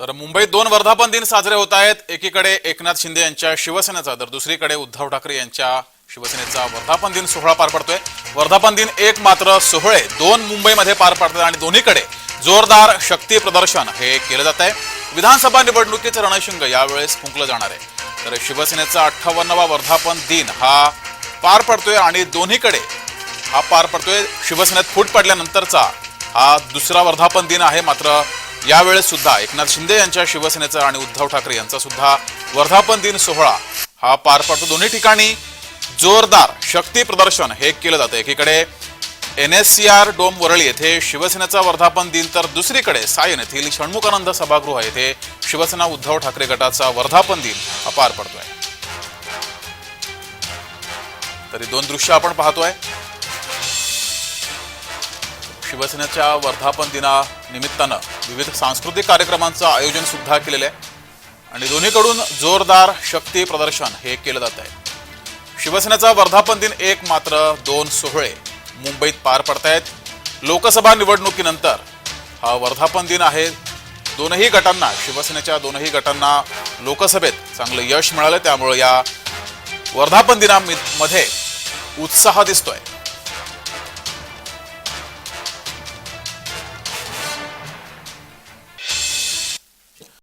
तर मुंबईत दोन वर्धापन दिन साजरे होत आहेत. एकीकडे एकनाथ शिंदे यांच्या शिवसेनेचा तर दुसरीकडे उद्धव ठाकरे यांच्या शिवसेनेचा वर्धापन दिन सोहळा पार पडतोय. वर्धापन दिन एक मात्र सोहळे दोन मुंबईमध्ये पार पडतात आणि दोन्हीकडे जोरदार शक्ती प्रदर्शन हे केलं जात आहे. विधानसभा निवडणुकीचं रणशिंग यावेळेस फुंकलं जाणार आहे. तर शिवसेनेचा अठ्ठावन्नवा वर्धापन दिन हा पार पडतोय आणि दोन्हीकडे हा पार पडतोय. शिवसेनेत फूट पडल्यानंतरचा हा दुसरा वर्धापन दिन आहे मात्र यावेळेस सुद्धा एकनाथ शिंदे यांच्या शिवसेनेचा आणि उद्धव ठाकरे यांचा सुद्धा वर्धापन दिन सोहळा हा पार पडतो. दोन्ही ठिकाणी जोरदार शक्ती प्रदर्शन हे केलं जातं. एकीकडे N S C R dome Worli येथे शिवसेनेचा वर्धापन दिन तर दुसरीकडे सायन येथील षण्मुखानंद सभागृह येथे शिवसेना उद्धव ठाकरे गटाचा वर्धापन दिन हा पार पडतोय. तरी दोन दृश्य आपण पाहतोय. शिवसेनेच्या वर्धापन दिना निमित्तानं विविध सांस्कृतिक कार्यक्रमांचं आयोजन सुद्धा केलेलं आहे. आणि दोन्हीकडून जोरदार शक्ती प्रदर्शन हे केलं जात आहे. शिवसेनेचा वर्धापन दिन एक मात्र दोन सोहळे मुंबईत पार पडतायत लोकसभा निवडणुकीनंतर हा वर्धापन दिन आहे. दोनही गटांना शिवसेनेच्या दोनही गटांना लोकसभेत चांगलं यश मिळालं. त्यामुळे या वर्धापन दिनामध्ये उत्साह दिसतोय.